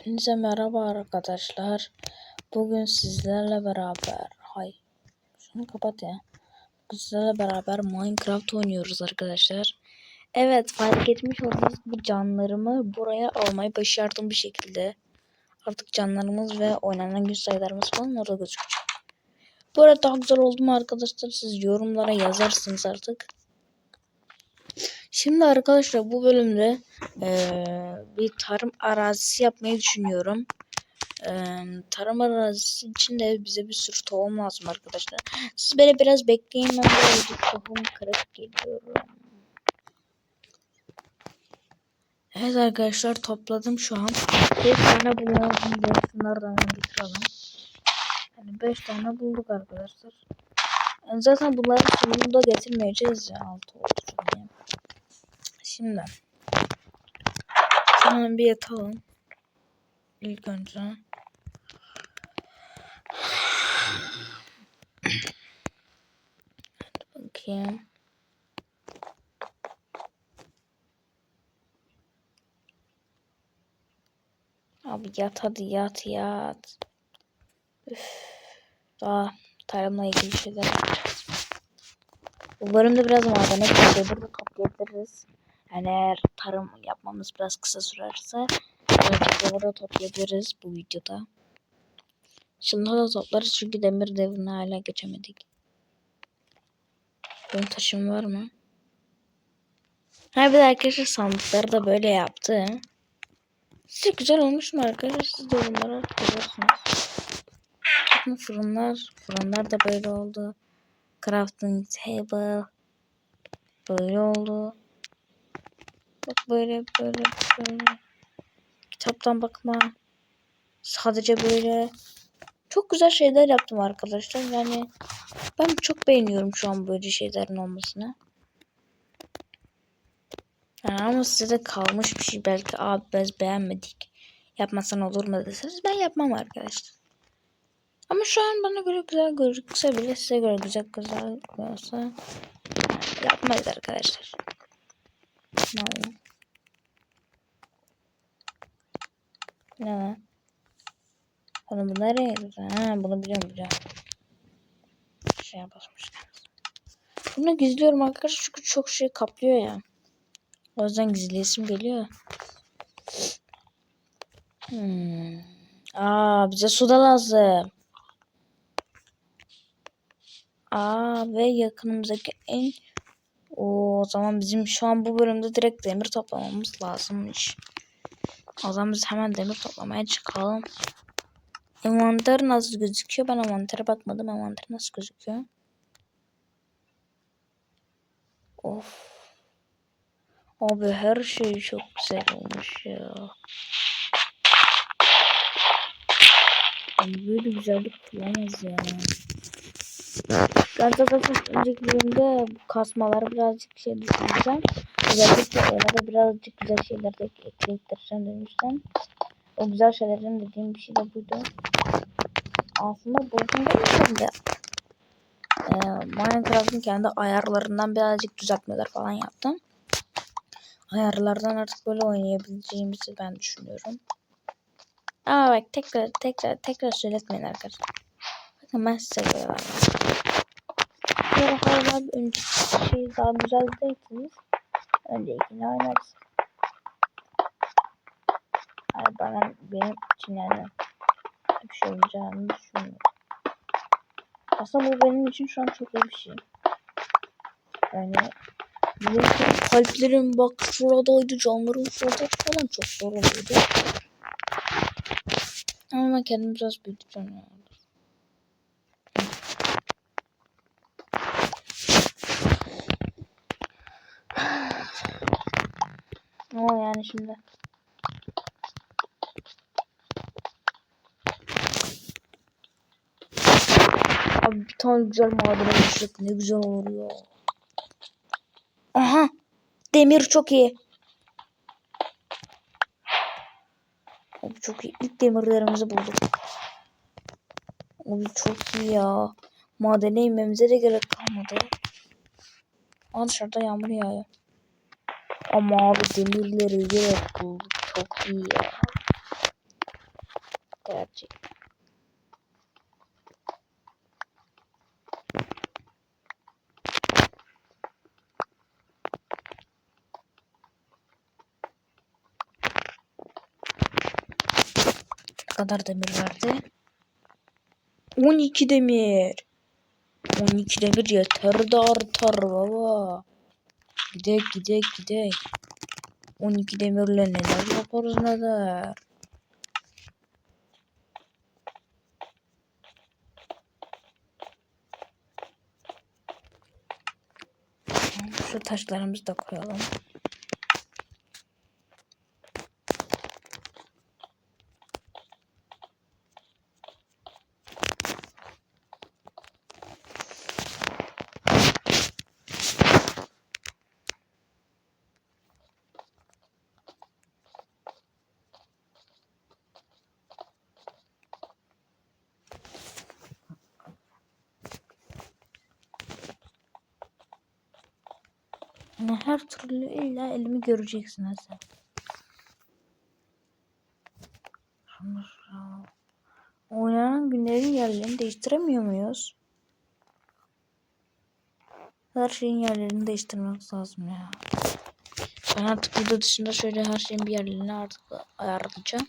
Hepinize merhaba arkadaşlar. Bugün sizlerle beraber hay şunu kapat ya. Sizlerle beraber Minecraft oynuyoruz arkadaşlar. Evet fark etmiş olduğunuz gibi canlarımı buraya almayı başardım bir şekilde. Artık canlarımız ve oynanan gün sayılarımız falan orada. Bu arada daha güzel oldu mu arkadaşlar siz yorumlara yazarsınız artık. Şimdi arkadaşlar bu bölümde eee, bir tarım arazisi yapmayı düşünüyorum. Eee, tarım arazisi için de bize bir sürü tohum lazım arkadaşlar. Siz beni biraz bekleyin ben böyle bir tohum kırıp geliyorum. Evet arkadaşlar topladım şu an. 5 tane bulalım. Bunlardan bitirelim. Yani 5 tane bulduk arkadaşlar. Yani zaten bunları sonunda getirmeyeceğiz ya. 6 oldu çünkü. Şimdi hemen bir yatalım. İlk önce. Bakayım. Abi yat hadi yat yat. Üf. Daha tarımla ilgili şeyler yapacağız. Bu bölümde biraz madene gideceğiz. Yani eğer tarım yapmamız biraz kısa sürerse burada toplayabiliriz bu videoda. Şimdi da toplarız çünkü demir devrine hala geçemedik. Benim taşım var mı? Ha bir de arkadaşlar sandıkları da böyle yaptı. Sizce güzel olmuş mu arkadaşlar? Siz de yorumlara yazıyorsunuz. Bakın fırınlar, fırınlar da böyle oldu. Crafting table böyle oldu. Bak böyle böyle böyle. Kitaptan bakma. Sadece böyle. Çok güzel şeyler yaptım arkadaşlar. Yani ben çok beğeniyorum şu an böyle şeylerin olmasını. Yani ama size de kalmış bir şey belki abi biz beğenmedik. Yapmasan olur mu deseniz ben yapmam arkadaşlar. Ama şu an bana göre güzel gözükse bile size göre güzel güzel olsa yapmayız arkadaşlar. Ne? Ne lan? Oğlum bu nereye gidiyor? Ha bunu biliyorum biliyorum. Şeye basmışlar. Bunu gizliyorum arkadaşlar çünkü çok şey kaplıyor ya. O yüzden gizleyesim geliyor. Hmm. Aa bize su da lazım. Aa ve yakınımızdaki en o zaman bizim şu an bu bölümde direkt demir toplamamız lazımmış. O zaman biz hemen demir toplamaya çıkalım. Envanter nasıl gözüküyor? Ben envantere bakmadım. Envanter nasıl gözüküyor? Of. Abi her şey çok güzel olmuş ya. Abi böyle güzellik kullanmaz ya. Zaten önceki bölümde kasmaları birazcık şey düşüneceğim. Özellikle ona da birazcık güzel şeyler de ekleyip duracağım demiştim. O güzel şeylerin dediğim bir şey de buydu. Aslında bozuldu mu de ee, Minecraft'ın kendi ayarlarından birazcık düzeltmeler falan yaptım. Ayarlardan artık böyle oynayabileceğimizi ben düşünüyorum. Aa bak tekrar tekrar tekrar söyletmeyin arkadaşlar. Bakın ben size göre bir önceki şey daha güzel değilsiniz. Öncekini oynarız. Yani bana benim için yani bir şey olacağını düşünmüyorum. Aslında bu benim için şu an çok iyi bir şey. Yani benim kalplerim bak şuradaydı, canlarım şurada falan çok zor oluyordu. Ama ben kendimi biraz büyüteceğim yani. Ama yani şimdi Abi bir tane güzel madene düşecek ne güzel olur ya. Aha demir çok iyi. Abi çok iyi. İlk demirlerimizi bulduk. Abi çok iyi ya. Madene inmemize de gerek kalmadı. Aa dışarıda yağmur yağıyor. Ama abi demirleri direkt bulduk. Çok iyi ya. gerçekten. Kadar demir verdi? 12 demir. 12 demir yeter de artar baba. Gidek gidek gidek. 12 demirle neler yaparız neler. Şu taşlarımızı da koyalım. Yani her türlü illa elimi göreceksin ha sen. Sonra oynanan günlerin yerlerini değiştiremiyor muyuz? Her şeyin yerlerini değiştirmek lazım ya. Ben artık video dışında şöyle her şeyin bir yerlerini artık ayarlayacağım.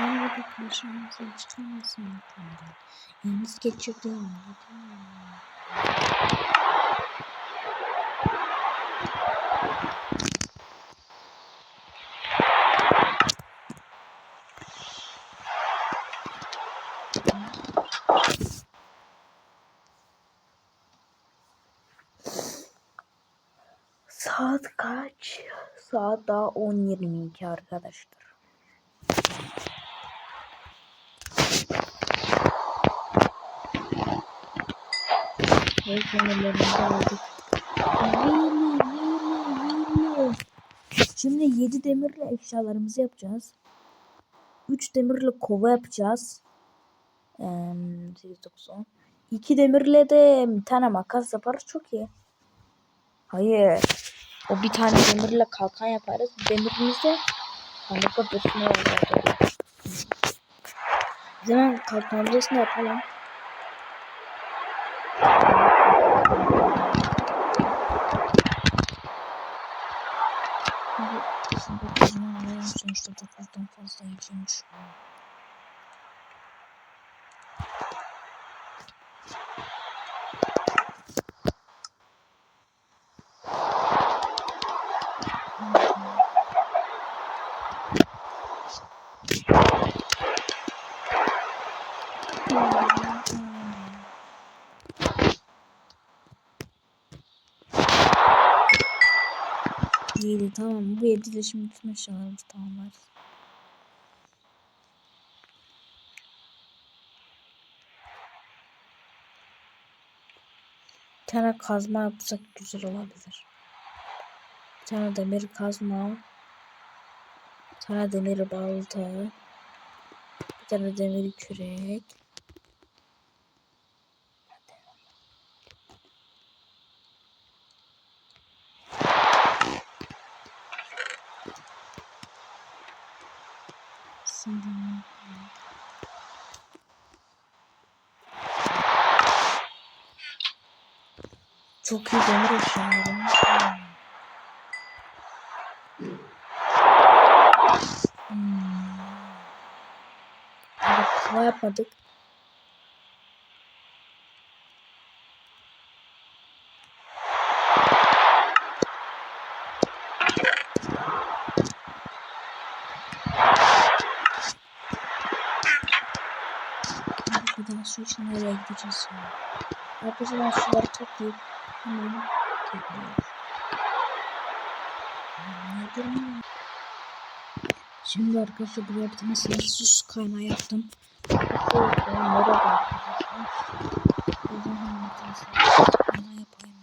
Galiba karşımıza çıkamazsın yakında. Yalnız geçirdiğim Saat kaç? Saat daha 10.22 arkadaşlar. Ve kenarlarını aldık. Really, really, really. Şimdi 7 demirle eşyalarımızı yapacağız. 3 demirle kova yapacağız. Ee, 8, 9, 10. 2 demirle de bir tane makas yaparız çok iyi. Hayır. O bir tane demirle kalkan yaparız. Demirimizde sandıkta dursun oralarda. O zaman kalkanımızı yapalım. Dokuzdan fazla yiyeceğini tamam. Bu yediyle şimdi bütün eşyalarımızı tamamlarız. Tane kazma yapsak güzel olabilir. Bir tane demir kazma. Bir tane demir balta. Bir tane demir kürek. Şimdi Çok iyi demir eşyalarım. Hmm. Evet, kova yapmadık. Arkadaşlar için nereye gideceğiz ya? Arkadaşlar ben suları toplayıp hemen durmuyor? Şimdi arkadaşlar buraya bir tane su kaynağı yaptım. Nerede arkadaşlar? Buradan hemen bir tane sınırsız su kaynağı yapayım.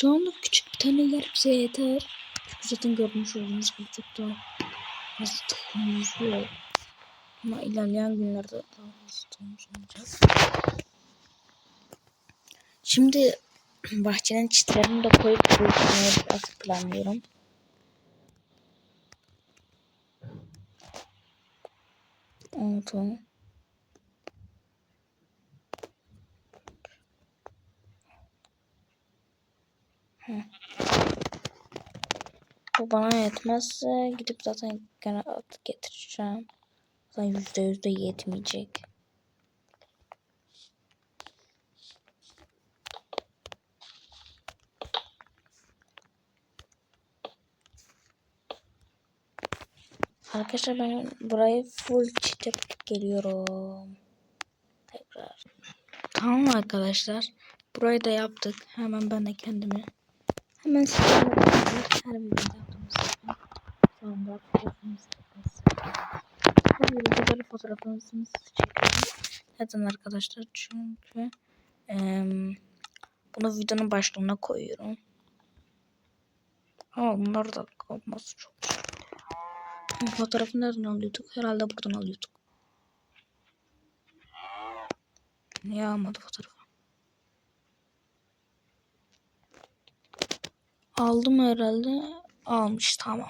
Şu anda küçük bir tane yer bize yeter. Çünkü zaten görmüş olduğunuz gibi çok da az tohumumuz yok. Ama ilerleyen günlerde daha fazla tohumumuz olacak. Şimdi bahçenin çitlerini de koyup büyütmeyi biraz planlıyorum. Oldu. Bu bana yetmezse gidip zaten gene at getireceğim. Zaten yüzde yüzde yetmeyecek. Arkadaşlar ben burayı full çit yapıp geliyorum. Tekrar. Tamam arkadaşlar. Burayı da yaptık. Hemen ben de kendimi hemen sizinle beraber her videoda anda fotoğrafımızı. Her videoda böyle fotoğrafımızı çekiyorum. Neden arkadaşlar? Çünkü em, bunu videonun başlığına koyuyorum. Ama bunlar da olması çok güzel. Bu Fotoğrafı nereden alıyorduk? Herhalde buradan alıyorduk. Niye almadı fotoğrafı? Aldım herhalde. Almış tamam.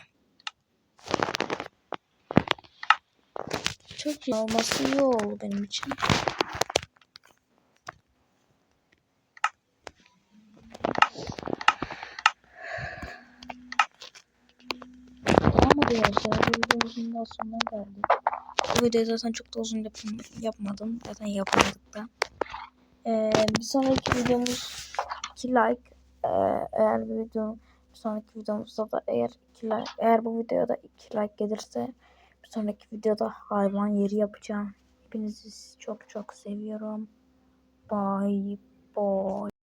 Çok iyi olması iyi oldu benim için. Arkadaşlar bu videomuzun da sonuna geldik. Bu videoyu zaten çok da uzun yapım, yapmadım. Zaten yapmadık da. Ee, bir sonraki videomuz 2 like. Eğer bu video bir sonraki videomuzda da eğer iki like, eğer bu videoda 2 like gelirse bir sonraki videoda hayvan yeri yapacağım. Hepinizi çok çok seviyorum. Bye bye.